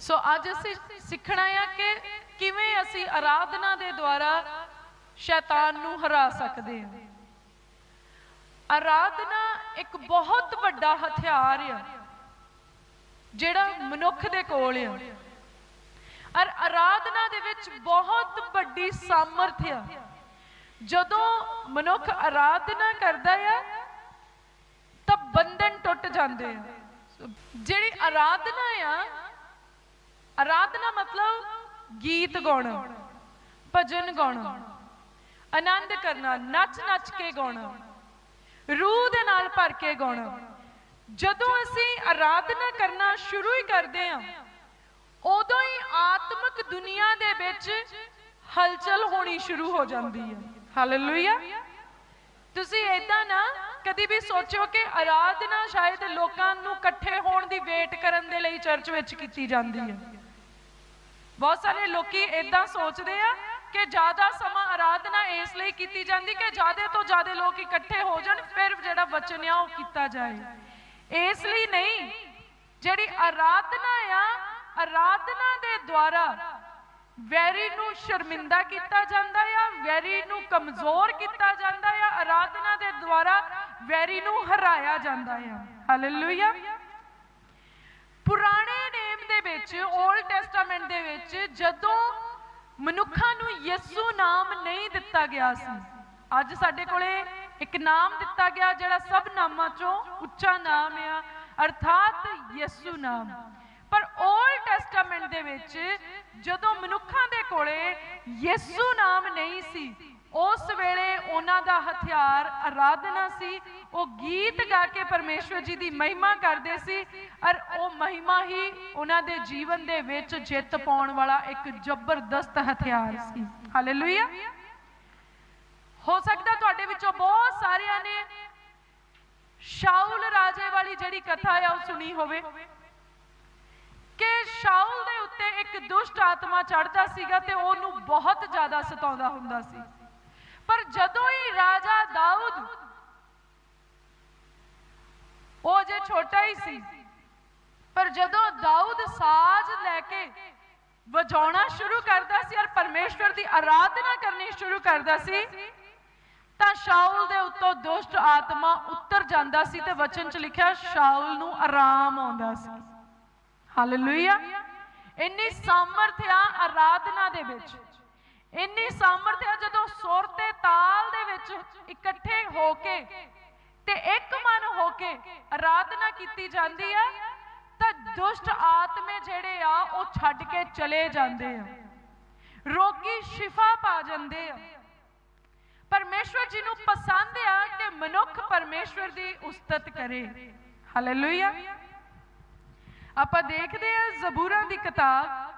ਸੋ ਅੱਜ ਅਸੀਂ ਸਿੱਖਣਾ ਹੈ ਕਿ ਕਿਵੇਂ ਅਸੀਂ ਆਰਾਧਨਾ ਦੇ ਦੁਆਰਾ ਸ਼ੈਤਾਨ ਨੂੰ ਹਰਾ ਸਕਦੇ ਹਾਂ। ਆਰਾਧਨਾ ਇੱਕ ਬਹੁਤ ਵੱਡਾ ਹਥਿਆਰ ਆ, ਜਿਹੜਾ ਮਨੁੱਖ ਦੇ ਕੋਲ ਆ। ਔਰ ਆਰਾਧਨਾ ਦੇ ਵਿੱਚ ਬਹੁਤ ਵੱਡੀ ਸਾਮਰਥ ਆ। ਜਦੋਂ ਮਨੁੱਖ ਆਰਾਧਨਾ ਕਰਦਾ ਆ, ਤਾਂ ਬੰਧਨ ਟੁੱਟ ਜਾਂਦੇ ਆ। ਜਿਹੜੀ ਆਰਾਧਨਾ ਆ ਆਰਾਧਨਾ ਮਤਲਬ ਗੀਤ ਗਾਉਣਾ, ਭਜਨ ਗਾਉਣਾ, ਆਨੰਦ ਕਰਨਾ, ਨੱਚ ਨੱਚ ਕੇ ਗਾਉਣਾ, ਰੂਹ ਦੇ ਨਾਲ ਭਰ ਕੇ ਗਾਉਣਾ। ਜਦੋਂ ਅਸੀਂ ਆਰਾਧਨਾ ਕਰਨਾ ਸ਼ੁਰੂ ਹੀ ਕਰਦੇ ਹਾਂ, ਉਦੋਂ ਹੀ ਆਤਮਿਕ ਦੁਨੀਆ ਦੇ ਵਿੱਚ ਹਲਚਲ ਹੋਣੀ ਸ਼ੁਰੂ ਹੋ ਜਾਂਦੀ ਹੈ। ਹਾਲੇਲੂਇਆ ਤੁਸੀਂ ਇਦਾਂ ਨਾ ਕਦੀ ਵੀ ਸੋਚੋ ਕਿ ਆਰਾਧਨਾ ਸ਼ਾਇਦ ਲੋਕਾਂ ਨੂੰ ਇਕੱਠੇ ਹੋਣ ਦੀ ਵੇਟ ਕਰਨ ਦੇ ਲਈ ਚਰਚ ਵਿੱਚ ਕੀਤੀ ਜਾਂਦੀ ਹੈ। ਬਹੁਤ ਸਾਰੇ ਲੋਕੀ ਇਦਾਂ ਸੋਚਦੇ ਆ ਕਿ ਜ਼ਿਆਦਾ ਸਮਾਂ ਆਰਾਧਨਾ ਇਸ ਲਈ ਕੀਤੀ ਜਾਂਦੀ ਕਿ ਜ਼ਿਆਦਾ ਤੋਂ ਜ਼ਿਆਦਾ ਲੋਕ ਇਕੱਠੇ ਹੋ ਜਾਣ, ਫਿਰ ਜਿਹੜਾ ਵਚਨ ਆ ਉਹ ਕੀਤਾ ਜਾਏ। ਇਸ ਲਈ ਨਹੀਂ, ਜਿਹੜੀ ਆਰਾਧਨਾ ਆ ਆਰਾਧਨਾ ਦੇ ਦੁਆਰਾ ਵੈਰੀ ਨੂੰ ਸ਼ਰਮਿੰਦਾ ਕੀਤਾ ਜਾਂਦਾ ਆ, ਵੈਰੀ ਨੂੰ ਕਮਜ਼ੋਰ ਕੀਤਾ ਜਾਂਦਾ ਆ ਆਰਾਧਨਾ ਦੇ ਦੁਆਰਾ ਵੈਰੀ ਨੂੰ ਹਰਾਇਆ ਜਾਂਦਾ ਆ। ਹਾਲੇਲੂਇਆ ਪੁਰਾਣੇ ਵਿੱਚ 올ਡ ਟੈਸਟਾਮੈਂਟ ਦੇ ਵਿੱਚ ਜਦੋਂ ਮਨੁੱਖਾਂ ਨੂੰ ਯਿਸੂ ਨਾਮ ਨਹੀਂ ਦਿੱਤਾ ਗਿਆ ਸੀ, ਅੱਜ ਸਾਡੇ ਕੋਲੇ ਇੱਕ ਨਾਮ ਦਿੱਤਾ ਗਿਆ ਜਿਹੜਾ ਸਭ ਨਾਮਾਂ ਚੋਂ ਉੱਚਾ ਨਾਮ ਆ, ਅਰਥਾਤ ਯਿਸੂ ਨਾਮ। ਪਰ 올ਡ ਟੈਸਟਾਮੈਂਟ ਦੇ ਵਿੱਚ ਜਦੋਂ ਮਨੁੱਖਾਂ ਦੇ ਕੋਲੇ ਯਿਸੂ ਨਾਮ ਨਹੀਂ ਸੀ ਉਸ ਵੇਲੇ ਉਹਨਾਂ ਦਾ ਹਥਿਆਰ ਆਰਾਧਨਾ ਸੀ, ਉਹ ਗੀਤ ਗਾ ਕੇ ਪਰਮੇਸ਼ਵਰ ਜੀ ਦੀ ਮਹਿਮਾ ਕਰਦੇ ਸੀ, ਔਰ ਉਹ ਮਹਿਮਾ ਹੀ ਉਹਨਾਂ ਦੇ ਜੀਵਨ ਦੇ ਵਿੱਚ ਜਿੱਤ ਪਾਉਣ ਵਾਲਾ ਇੱਕ ਜ਼ਬਰਦਸਤ ਹਥਿਆਰ ਸੀ। ਹਾਲੇਲੂਇਆ ਹੋ ਸਕਦਾ ਤੁਹਾਡੇ ਵਿੱਚੋਂ ਬਹੁਤ ਸਾਰਿਆਂ ਨੇ ਸ਼ਾਉਲ ਰਾਜੇ ਵਾਲੀ ਜਿਹੜੀ ਕਥਾ ਆ, ਉਹ ਸੁਣੀ ਹੋਵੇ। ਕਿ ਸ਼ਾਉਲ ਦੇ ਉੱਤੇ ਇੱਕ ਦੁਸ਼ਟ ਆਤਮਾ ਚੜਦਾ ਸੀਗਾ ਤੇ ਉਹਨੂੰ ਬਹੁਤ ਜ਼ਿਆਦਾ ਸਤਾਉਂਦਾ ਹੁੰਦਾ ਸੀ। ਪਰ ਜਦੋਂ ਹੀ ਰਾਜਾ ਦਾਊਦ ਉਹ ਜੇ ਛੋਟਾ ਹੀ ਸੀ, ਪਰ ਜਦੋਂ ਦਾਊਦ ਸਾਜ਼ ਲੈ ਕੇ ਵਜਾਉਣਾ ਸ਼ੁਰੂ ਕਰਦਾ ਸੀ ਔਰ ਪਰਮੇਸ਼ਵਰ ਦੀ ਆਰਾਧਨਾ ਕਰਨੀ ਸ਼ੁਰੂ ਕਰਦਾ ਸੀ, ਤਾਂ ਸ਼ਾਉਲ ਦੇ ਉੱਤੋਂ ਦੁਸ਼ਟ ਆਤਮਾ ਉੱਤਰ ਜਾਂਦਾ ਸੀ ਤੇ ਵਚਨ 'ਚ ਲਿਖਿਆ ਸ਼ਾਉਲ ਨੂੰ ਆਰਾਮ ਆਉਂਦਾ ਸੀ। ਹਾਲੇਲੂਇਆ ਇੰਨੀ ਸਾਮਰਥ ਆਰਾਧਨਾ ਦੇ ਵਿੱਚ। ਇੰਨੀ ਸਾਮਰਥ ਆ ਜਦੋਂ ਸੁਰ ਤੇ ਤਾਲ ਦੇ ਵਿੱਚ ਇਕੱਠੇ ਹੋ ਕੇ ਤੇ ਇੱਕ ਮਨ ਹੋ ਕੇ ਆਰਾਧਨਾ ਕੀਤੀ ਜਾਂਦੀ ਆ, ਤਾਂ ਦੁਸ਼ਟ ਆਤਮੇ ਜਿਹੜੇ ਆ, ਉਹ ਛੱਡ ਕੇ ਚਲੇ ਜਾਂਦੇ ਆ। ਰੋਗੀ ਸ਼ਿਫਾ ਪਾ ਜਾਂਦੇ ਆ। ਪਰਮੇਸ਼ਵਰ ਜੀ ਨੂੰ ਪਸੰਦ ਆ ਕਿ ਮਨੁੱਖ ਪਰਮੇਸ਼ਵਰ ਦੀ ਉਸਤਤ ਕਰੇ। ਹਾਲੇਲੂਇਆ ਆਪਾਂ ਦੇਖਦੇ ਆ ਜ਼ਬੂਰਾਂ ਦੀ ਕਿਤਾਬ।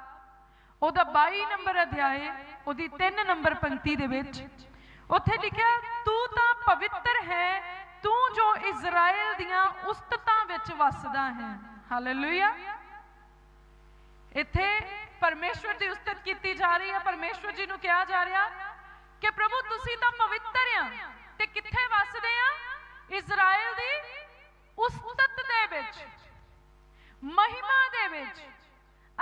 ਉਹਦਾ 22 ਨੰਬਰ ਅਧਿਆਏ, ਉਹਦੀ 3 ਨੰਬਰ ਪੰਕਤੀ ਦੇ ਵਿੱਚ, ਉੱਥੇ ਲਿਖਿਆ, ਤੂੰ ਤਾਂ ਪਵਿੱਤਰ ਹੈ, ਤੂੰ ਜੋ ਇਜ਼ਰਾਈਲ ਦੀਆਂ ਉਸਤਤਾਂ ਵਿੱਚ ਵਸਦਾ ਹੈ। ਹਾਲੇਲੂਇਆ ਇੱਥੇ ਪਰਮੇਸ਼ਵਰ ਦੀ ਉਸਤਤ ਕੀਤੀ ਜਾ ਰਹੀ ਹੈ। ਪਰਮੇਸ਼ਵਰ ਜੀ ਨੂੰ ਕਿਹਾ ਜਾ ਰਿਹਾ ਕਿ ਪ੍ਰਭੂ, ਤੁਸੀਂ ਤਾਂ ਪਵਿੱਤਰ ਆ ਤੇ ਕਿੱਥੇ ਵਸਦੇ ਆ? ਇਜ਼ਰਾਈਲ ਦੀ ਉਸਤਤ ਦੇ ਵਿੱਚ, ਮਹਿਮਾ ਦੇ ਵਿੱਚ।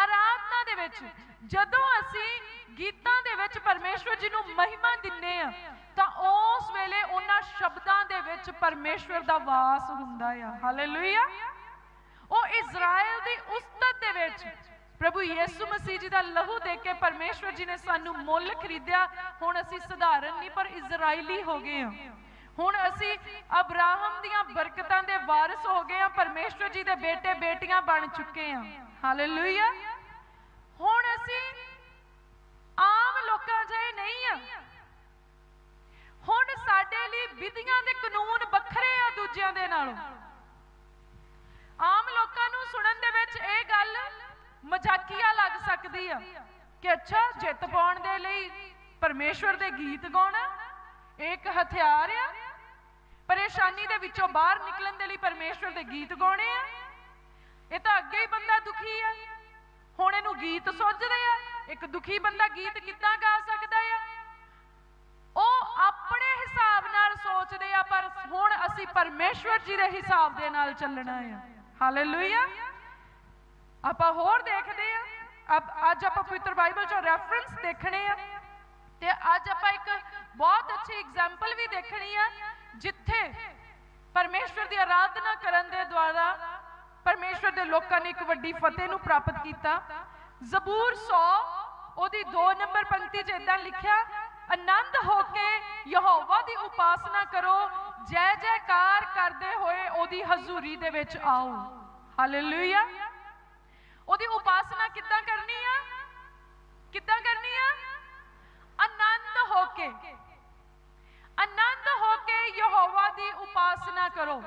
ਆਰਾਧਨਾ ਦੇ ਵਿੱਚ, ਜਦੋਂ ਅਸੀਂ ਗੀਤਾਂ ਦੇ ਵਿੱਚ ਪਰਮੇਸ਼ਵਰ ਜੀ ਨੂੰ ਮਹਿਮਾ ਦਿੰਨੇ ਆ, ਤਾਂ ਉਸ ਵੇਲੇ ਉਹਨਾਂ ਸ਼ਬਦਾਂ ਦੇ ਵਿੱਚ ਪਰਮੇਸ਼ਵਰ ਦਾ ਵਾਸ ਹੁੰਦਾ ਆ। ਹਾਲੇਲੂਇਆ ਉਹ ਇਜ਼ਰਾਈਲ ਦੀ ਉਸਤਤ ਦੇ ਵਿੱਚ, ਪ੍ਰਭੂ ਯਿਸੂ ਮਸੀਹ ਜੀ ਦਾ ਲਹੂ ਦੇ ਕੇ ਪਰਮੇਸ਼ਵਰ ਜੀ ਨੇ ਸਾਨੂੰ ਮੁੱਲ ਖਰੀਦਿਆ। ਹੁਣ ਅਸੀਂ ਸਧਾਰਨ ਨਹੀਂ, ਪਰ ਇਜ਼ਰਾਈਲੀ ਹੋ ਗਏ ਹਾਂ ਹੁਣ ਅਸੀਂ ਅਬਰਾਹਮ ਦੀਆਂ ਬਰਕਤਾਂ ਦੇ ਵਾਰਿਸ ਹੋ ਗਏ ਹਾਂ ਪਰਮੇਸ਼ਵਰ ਜੀ ਦੇ ਬੇਟੇ ਬੇਟੀਆਂ ਬਣ ਚੁੱਕੇ ਹਾਂ ਹਾਲੇਲੂਇਆ। ਹੁਣ ਅਸੀਂ ਆਮ ਲੋਕਾਂ ਜਿਹੇ ਨਹੀਂ ਆ। ਹੁਣ ਸਾਡੇ ਲਈ ਵਿਧੀਆਂ ਦੇ ਕਾਨੂੰਨ ਵੱਖਰੇ ਆ ਦੂਜਿਆਂ ਦੇ ਨਾਲੋਂ। ਆਮ ਲੋਕਾਂ ਨੂੰ ਸੁਣਨ ਦੇ ਵਿੱਚ ਇਹ ਗੱਲ ਮਜ਼ਾਕੀਆ ਲੱਗ ਸਕਦੀ ਆ ਕਿ ਅੱਛਾ, ਜਿੱਤ ਪਾਉਣ ਦੇ ਲਈ ਪਰਮੇਸ਼ਵਰ ਦੇ ਗੀਤ ਗਾਉਣਾ ਇੱਕ ਹਥਿਆਰ ਆ। ਪਰੇਸ਼ਾਨੀ ਦੇ ਵਿੱਚੋਂ ਬਾਹਰ ਨਿਕਲਣ ਦੇ ਲਈ ਪਰਮੇਸ਼ਵਰ ਦੇ ਗੀਤ ਗਾਉਣੇ ਆ। ਇਹ ਤਾਂ ਅੱਗੇ ਹੀ ਬੰਦਾ ਦੁਖੀ ਆ। ਹੁਣ ਇਹਨੂੰ ਗੀਤ ਸੋਚਦੇ ਆ। ਇੱਕ ਦੁਖੀ ਬੰਦਾ ਗੀਤ ਕਿੱਦਾਂ ਗਾ ਸਕਦਾ ਆ? ਉਹ ਆਪਣੇ ਹਿਸਾਬ ਨਾਲ ਸੋਚਦੇ ਆ, ਪਰ ਹੁਣ ਅਸੀਂ ਪਰਮੇਸ਼ਵਰ ਜੀ ਦੇ ਹਿਸਾਬ ਦੇ ਨਾਲ ਚੱਲਣਾ ਆ। ਹਾਲੇਲੂਇਆ ਆਪਾਂ ਹੋਰ ਦੇਖਦੇ ਆ। ਅਬ ਅੱਜ ਆਪਾਂ ਪਵਿੱਤਰ ਬਾਈਬਲ ਚੋਂ ਰੈਫਰੈਂਸ ਦੇਖਣੇ ਆ। ਤੇ ਅੱਜ ਆਪਾਂ ਇੱਕ ਬਹੁਤ ਅੱਛੀ ਐਗਜ਼ਾਮਪਲ ਵੀ ਦੇਖਣੀ ਆ, ਜਿੱਥੇ ਪਰਮੇਸ਼ਵਰ ਦੀ ਆਰਾਧਨਾ ਕਰਨ ਦੇ ਦੁਆਰਾ ਪਰਮੇਸ਼ਵਰ ਦੇ ਲੋਕਾਂ ਨੇ ਇੱਕ ਵੱਡੀ ਫਤਿਹ ਨੂੰ ਪ੍ਰਾਪਤ ਕੀਤਾ। ਜ਼ਬੂਰ 100 ਉਹਦੀ 2 ਨੰਬਰ ਪੰਕਤੀ 'ਚ ਇਦਾਂ ਲਿਖਿਆ ਆਨੰਦ ਹੋ ਕੇ ਯਹੋਵਾ ਦੀ ਉਪਾਸਨਾ ਕਰੋ, ਜੈ ਜੈਕਾਰ ਕਰਦੇ ਹੋਏ ਉਹਦੀ ਹਜ਼ੂਰੀ ਦੇ ਵਿੱਚ ਆਓ। ਹਾਲੇਲੂਇਆ ਉਹਦੀ ਉਪਾਸਨਾ ਕਿੱਦਾਂ ਕਰਨੀ ਆ ਕਿੱਦਾਂ ਕਰਨੀ ਆ ਆਨੰਦ ਹੋ ਕੇ ਆਨੰਦ ਹੋ ਕੇ ਯਹੋਵਾ ਦੀ ਉਪਾਸਨਾ ਕਰੋ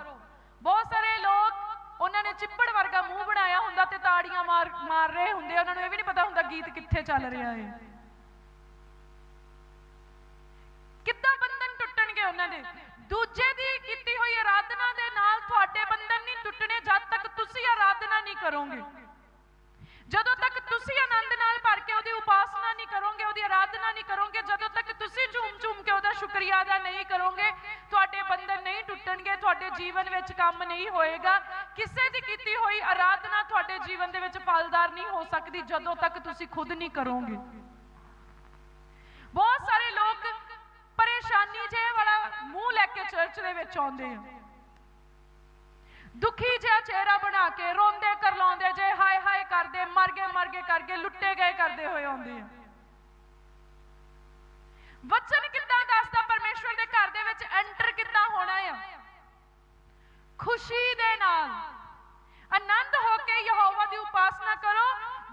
ਬਹੁਤ ਸਾਰੇ ਲੋਕ ਉਹਨਾਂ ਨੇ ਚਿੱਪੜ ਵਰਗਾ ਮੂੰਹ ਬਣਾਇਆ ਹੁੰਦਾ ਤੇ ਤਾੜੀਆਂ ਮਾਰ ਮਾਰ ਰਹੇ ਹੁੰਦੇ ਉਹਨਾਂ ਨੂੰ ਇਹ ਵੀ ਨਹੀਂ ਪਤਾ ਹੁੰਦਾ ਗੀਤ ਕਿੱਥੇ ਚੱਲ ਰਿਹਾ ਹੈ। ਕਿੱਦਾਂ ਬੰਧਨ ਟੁੱਟਣਗੇ ਉਹਨਾਂ ਦੇ? ਦੂਜੇ ਦੀ ਕੀਤੀ ਹੋਈ ਆਰਾਧਨਾ ਦੇ ਨਾਲ ਤੁਹਾਡੇ ਬੰਧਨ ਨਹੀਂ ਟੁੱਟਣੇ, ਜਦ ਤੱਕ ਤੁਸੀਂ ਆਰਾਧਨਾ ਨਹੀਂ ਕਰੋਗੇ। ਜਦੋਂ ਤੱਕ ਤੁਸੀਂ ਆਨੰਦ ਨਾਲ ਭਰ ਕੇ ਉਹਦੀ ਉਪਾਸਨਾ ਕਰੋਗੇ, ਉਹਦੀ ਆਰਾਧਨਾ ਨਹੀਂ ਕਰੋਗੇ, ਜਦੋਂ ਤੱਕ ਤੁਸੀਂ ਝੂਮ-ਝੂਮ ਕੇ ਉਹਦਾ ਸ਼ੁਕਰੀਆ ਅਦਾ ਨਹੀਂ ਕਰੋਗੇ, ਤੁਹਾਡੇ ਬੰਧਨ ਨਹੀਂ ਟੁੱਟਣਗੇ, ਤੁਹਾਡੇ ਜੀਵਨ ਵਿੱਚ ਕੰਮ ਨਹੀਂ ਹੋਏਗਾ। ਕਿਸੇ ਦੀ ਕੀਤੀ ਹੋਈ ਆਰਾਧਨਾ ਤੁਹਾਡੇ ਜੀਵਨ ਦੇ ਵਿੱਚ ਫਲਦਾਰ ਨਹੀਂ ਹੋ ਸਕਦੀ, ਜਦੋਂ ਤੱਕ ਤੁਸੀਂ ਖੁਦ ਨਹੀਂ ਕਰੋਗੇ। ਬਹੁਤ ਸਾਰੇ ਲੋਕ ਪਰੇਸ਼ਾਨੀ ਜੇ ਵਾਲਾ ਮੂੰਹ ਲੈ ਕੇ ਚਰਚ ਦੇ ਵਿੱਚ ਆਉਂਦੇ ਆ। ਦੁਖੀ ਜਿਹਾ ਚਿਹਰਾ ਬਣਾ ਕੇ ਰੋਂਦੇ, ਕਰਲਾਉਂਦੇ, ਜੇ ਹਾਏ ਹਾਏ ਕਰਦੇ, ਮਰ ਗਏ ਮਰ ਗਏ ਕਰਕੇ ਲੁੱਟੇ ਗਏ, ਕਰਦੇ ਹੋਏ ਆਉਂਦੇ ਆ। ਵਚਨ ਕਿੱਦਾਂ ਦੱਸਦਾ ਪਰਮੇਸ਼ਵਰ ਦੇ ਘਰ ਦੇ ਵਿੱਚ ਐਂਟਰ ਕਿੱਦਾਂ ਹੋਣਾ ਆ ਖੁਸ਼ੀ ਦੇ ਨਾਲ ਆਨੰਦ ਹੋ ਕੇ ਯਹੋਵਾ ਦੀ ਉਪਾਸਨਾ ਕਰੋ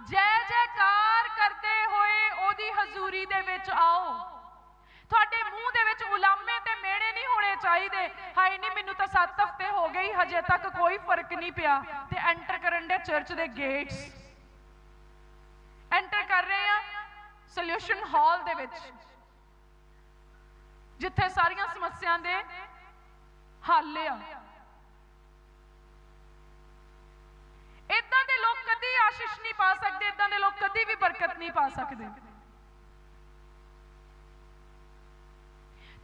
ਜੈ ਜੈਕਾਰ ਕਰਦੇ ਹੋਏ ਉਹਦੀ ਹਜ਼ੂਰੀ ਦੇ ਵਿੱਚ ਆਓ ਤੁਹਾਡੇ ਮੂੰਹ ਦੇ ਵਿੱਚ ਉਲਾਮੇ ਤੇ ਮੇੜੇ ਨਹੀਂ ਹੋਣੇ ਚਾਹੀਦੇ ਹਾਏ ਨਹੀਂ ਮੈਨੂੰ ਤਾਂ 7 ਹਫ਼ਤੇ ਹੋ ਗਏ ਹਜੇ ਤੱਕ ਕੋਈ ਫ਼ਰਕ ਨਹੀਂ ਪਿਆ ਤੇ ਐਂਟਰ ਕਰਨ ਦੇ ਚਰਚ ਦੇ ਗੇਟਸ ਐਂਟਰ ਕਰ ਰਹੇ ਆ ਸੋਲੂਸ਼ਨ ਹਾਲ ਦੇ ਵਿੱਚ ਜਿੱਥੇ ਸਾਰੀਆਂ ਸਮੱਸਿਆਵਾਂ ਦੇ ਹੱਲ ਆ। ਇਦਾਂ ਦੇ ਲੋਕ ਕਦੀ ਆਸ਼ੀਸ਼ ਨਹੀਂ ਪਾ ਸਕਦੇ ਇਦਾਂ ਦੇ ਲੋਕ ਕਦੀ ਵੀ ਬਰਕਤ ਨਹੀਂ ਪਾ ਸਕਦੇ।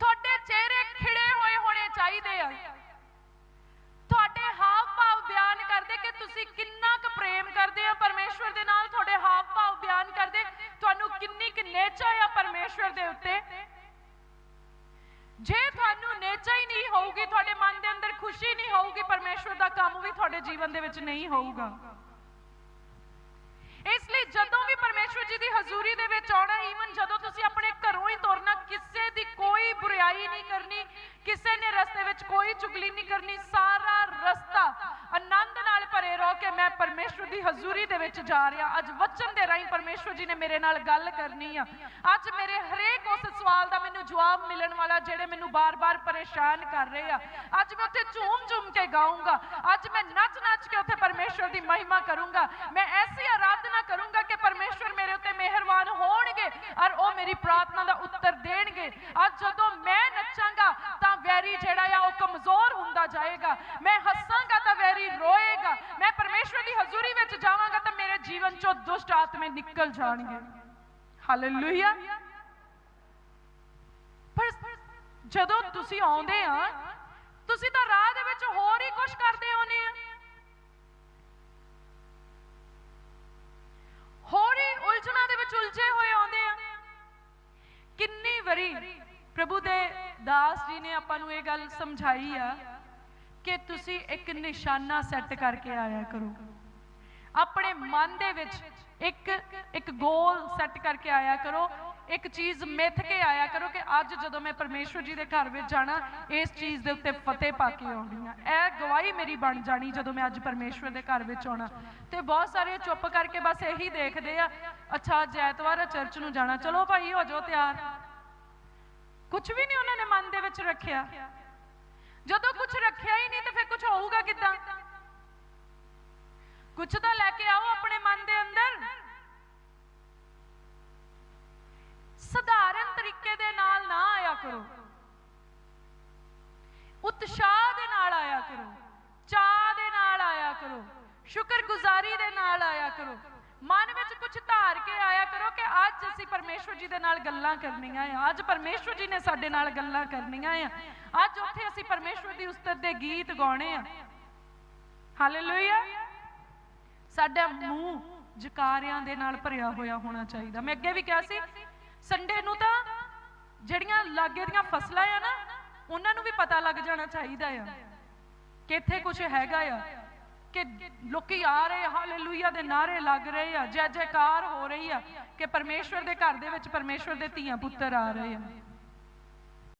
ਤੁਹਾਡੇ ਚਿਹਰੇ ਖਿੜੇ ਹੋਏ ਹੋਣੇ ਚਾਹੀਦੇ ਆ। ਤੁਹਾਡੇ ਹਾਵ ਭਾਵ ਬਿਆਨ ਕਰਦੇ ਕਿ ਤੁਸੀਂ ਕਿੰਨਾ ਕੁ ਪ੍ਰੇਮ ਕਰਦੇ ਹੋ ਪਰਮੇਸ਼ਵਰ ਦੇ ਨਾਲ? ਤੁਹਾਡੇ ਹਾਵ ਭਾਵ ਬਿਆਨ ਕਰਦੇ, ਤੁਹਾਨੂੰ ਕਿੰਨੀ ਕੁ ਨੇਚਾ ਆ ਪਰਮੇਸ਼ਵਰ ਦੇ ਉੱਤੇ? ਜੇ ਤੁਹਾਨੂੰ ਨੇਚਾ ਹੀ ਨਹੀਂ ਹੋਊਗੀ, ਤੁਹਾਡੇ ਮਨ ਦੇ ਅੰਦਰ ਖੁਸ਼ੀ ਨਹੀਂ ਹੋਊਗੀ, ਪਰਮੇਸ਼ਵਰ ਦਾ ਕੰਮ ਵੀ ਤੁਹਾਡੇ ਜੀਵਨ ਦੇ ਵਿੱਚ ਨਹੀਂ ਹੋਊਗਾ। ਇਸ ਲਈ ਜਦੋਂ ਵੀ ਪਰਮੇਸ਼ਵਰ ਜੀ ਦੀ ਹਜ਼ੂਰੀ ਦੇ ਵਿੱਚ ਆਉਣਾ ਈਵਨ ਜਦੋਂ ਤੁਸੀਂ ਆਪਣੇ ਘਰੋਂ ਹੀ ਤੁਰਨਾ, ਕਿਸੇ ਦੀ ਕੋਈ ਬੁਰਾਈ ਨਹੀਂ ਕਰਨੀ, ਕਿਸੇ ਨੇ ਰਸਤੇ ਵਿੱਚ ਕੋਈ ਚੁਗਲੀ ਨਹੀਂ ਕਰਨੀ, ਸਾਰਾ ਰਸਤਾ ਆਨੰਦ ਨਾਲ ਭਰੇ ਰਹੋ ਕਿ ਮੈਂ ਪਰਮੇਸ਼ਵਰ ਦੀ ਹਜ਼ੂਰੀ ਦੇ ਵਿੱਚ ਜਾ ਰਿਹਾ, ਅੱਜ ਵਚਨ ਦੇ ਰਾਹੀਂ ਪਰਮੇਸ਼ਵਰ ਜੀ ਨੇ ਮੇਰੇ ਨਾਲ ਗੱਲ ਕਰਨੀ ਆ। ਅੱਜ ਮੇਰੇ ਹਰੇਕ ਉਸ ਸਵਾਲ ਦਾ ਮੈਨੂੰ ਜਵਾਬ ਮਿਲਣ ਵਾਲਾ ਜਿਹੜੇ ਮੈਨੂੰ ਬਾਰ-ਬਾਰ ਪਰੇਸ਼ਾਨ ਕਰ ਰਹੇ ਆ। ਅੱਜ ਮੈਂ ਉੱਥੇ ਝੂਮ-ਝੂਮ ਕੇ ਗਾਉਂਗਾ ਅੱਜ ਮੈਂ ਨੱਚ-ਨੱਚ ਕੇ ਉੱਥੇ ਪਰਮੇਸ਼ਵਰ ਦੀ ਮਹਿਮਾ ਕਰੂੰਗਾ। ਮੈਂ ਐਸੀ ਆਰਾਧਨਾ ਕਰੂੰਗਾ ਕਿ ਪਰਮੇਸ਼ਵਰ ਮੇਰੇ ਉੱਤੇ ਮਿਹਰਬਾਨ ਹੋਣਗੇ ਔਰ ਉਹ ਮੇਰੀ ਪ੍ਰਾਰਥਨਾ ਦਾ ਉੱਤਰ ਦੇਣਗੇ। ਅੱਜ ਜਦੋਂ ਮੈਂ ਨੱਚਾਂਗਾ, ਤਾਂ ਵੈਰੀ ਜਿਹੜਾ ਆ, ਉਹ ਕਮਜ਼ੋਰ ਹੁੰਦਾ ਜਾਏਗਾ। ਮੈਂ ਹੱਸਾਂਗਾ, ਤਾਂ ਵੈਰੀ ਰੋਏਗਾ। ਮੈਂ ਪਰਮੇਸ਼ਵਰ ਦੀ ਹਜ਼ੂਰੀ ਵਿੱਚ ਜਾਵਾਂਗਾ ਤਾਂ ਮੇਰੇ ਜੀਵਨ ਚੋਂ ਦੁਸ਼ਟ ਆਤਮੇ ਨਿਕਲ ਜਾਣਗੇ। ਹਾਲੇਲੂਇਆ ਪਰ ਜਦੋਂ ਤੁਸੀਂ ਆਉਂਦੇ ਆ, ਤੁਸੀਂ ਤਾਂ ਰਾਹ ਦੇ ਵਿੱਚ ਹੋਰ ਹੀ ਕੁਝ ਕਰਦੇ ਆਉਂਦੇ ਆ। ਹੋਰ ਹੀ ਉਲਝਣਾਂ ਦੇ ਵਿੱਚ ਉਲਝੇ ਹੋਏ ਆਉਂਦੇ ਆ। ਕਿੰਨੀ ਵਾਰੀ ਪ੍ਰਭੂ ਦੇ ਦਾਸ ਜੀ ਨੇ ਆਪਾਂ ਨੂੰ ਇਹ ਗੱਲ ਸਮਝਾਈ ਆ ਕਿ ਤੁਸੀਂ ਇੱਕ ਨਿਸ਼ਾਨਾ ਸੈੱਟ ਕਰਕੇ ਆਇਆ ਕਰੋ। ਆਪਣੇ ਮਨ ਦੇ ਵਿੱਚ ਇੱਕ ਇੱਕ ਗੋਲ ਸੈੱਟ ਕਰਕੇ ਆਇਆ ਕਰੋ। ਇੱਕ ਚੀਜ਼ ਮਿੱਥ ਕੇ ਆਇਆ ਕਰੋ ਕਿ ਅੱਜ ਜਦੋਂ ਮੈਂ ਪਰਮੇਸ਼ਵਰ ਜੀ ਦੇ ਘਰ ਵਿੱਚ ਜਾਣਾ, ਇਸ ਚੀਜ਼ ਦੇ ਉੱਤੇ ਫਤਿਹ ਪਾ ਕੇ ਆਉਣੀ ਆ। ਇਹ ਗਵਾਹੀ ਮੇਰੀ ਬਣ ਜਾਣੀ ਜਦੋਂ ਮੈਂ ਅੱਜ ਪਰਮੇਸ਼ਵਰ ਦੇ ਘਰ ਵਿੱਚ ਆਉਣਾ। ਤੇ ਬਹੁਤ ਸਾਰੇ ਚੁੱਪ ਕਰਕੇ ਬਸ ਇਹੀ ਦੇਖਦੇ ਆ, ਅੱਛਾ ਅੱਜ ਐਤਵਾਰ ਚਰਚ ਨੂੰ ਜਾਣਾ। ਚਲੋ ਭਾਈ, ਹੋ ਜਾਓ ਤਿਆਰ। ਕੁਝ ਵੀ ਨਹੀਂ ਉਹਨਾਂ ਨੇ ਮਨ ਦੇ ਵਿੱਚ ਰੱਖਿਆ। ਕੁਝ ਤਾਂ ਲੈ ਕੇ ਆਓ ਆਪਣੇ ਮਨ ਦੇ ਅੰਦਰ। ਸਧਾਰਨ ਤਰੀਕੇ ਦੇ ਨਾਲ ਨਾ ਆਇਆ ਕਰੋ। ਉਤਸ਼ਾਹ ਦੇ ਨਾਲ ਆਇਆ ਕਰੋ। ਚਾਹ ਦੇ ਨਾਲ ਆਇਆ ਕਰੋ। ਸ਼ੁਕਰਗੁਜ਼ਾਰੀ ਦੇ ਨਾਲ ਆਇਆ ਕਰੋ। ਮਨ ਵਿੱਚ ਕੁਝ ਧਾਰ ਕੇ ਆਇਆ ਕਰੋ ਕਿ ਅੱਜ ਅਸੀਂ ਪਰਮੇਸ਼ਵਰ ਜੀ ਦੇ ਨਾਲ ਗੱਲਾਂ ਕਰਨੀਆਂ ਆ। ਅੱਜ ਪਰਮੇਸ਼ਵਰ ਜੀ ਨੇ ਸਾਡੇ ਨਾਲ ਗੱਲਾਂ ਕਰਨੀਆਂ ਆ। ਅੱਜ ਉੱਥੇ ਅਸੀਂ ਪਰਮੇਸ਼ਵਰ ਦੀ ਉਸਤਤ ਦੇ ਗੀਤ ਗਾਉਣੇ ਆ। ਹਾਲੇਲੂਇਆ ਸਾਡਾ ਮੂੰਹ ਜਕਾਰਿਆਂ ਦੇ ਨਾਲ ਭਰਿਆ ਹੋਇਆ ਹੋਣਾ ਚਾਹੀਦਾ। ਮੈਂ ਅੱਗੇ ਵੀ ਕਿਹਾ ਸੀ ਸੰਡੇ ਨੂੰ ਤਾਂ ਜਿਹੜੀਆਂ ਲਾਗੇ ਦੀਆਂ ਫਸਲਾਂ ਆ ਨਾ, ਉਹਨਾਂ ਨੂੰ ਵੀ ਪਤਾ ਲੱਗ ਜਾਣਾ ਚਾਹੀਦਾ ਆ ਕਿ ਇੱਥੇ ਕੁਝ ਹੈਗਾ ਆ, ਕਿ ਲੋਕੀ ਆ ਰਹੇ ਹਾਲੇਲੂਇਆ ਦੇ ਨਾਰੇ ਲੱਗ ਰਹੇ ਆ, ਜੈ ਜੈਕਾਰ ਹੋ ਰਹੀ ਆ ਕਿ ਪਰਮੇਸ਼ਵਰ ਦੇ ਘਰ ਦੇ ਵਿੱਚ ਪਰਮੇਸ਼ਵਰ ਦੇ ਧੀਆਂ ਪੁੱਤਰ ਆ ਰਹੇ ਆ।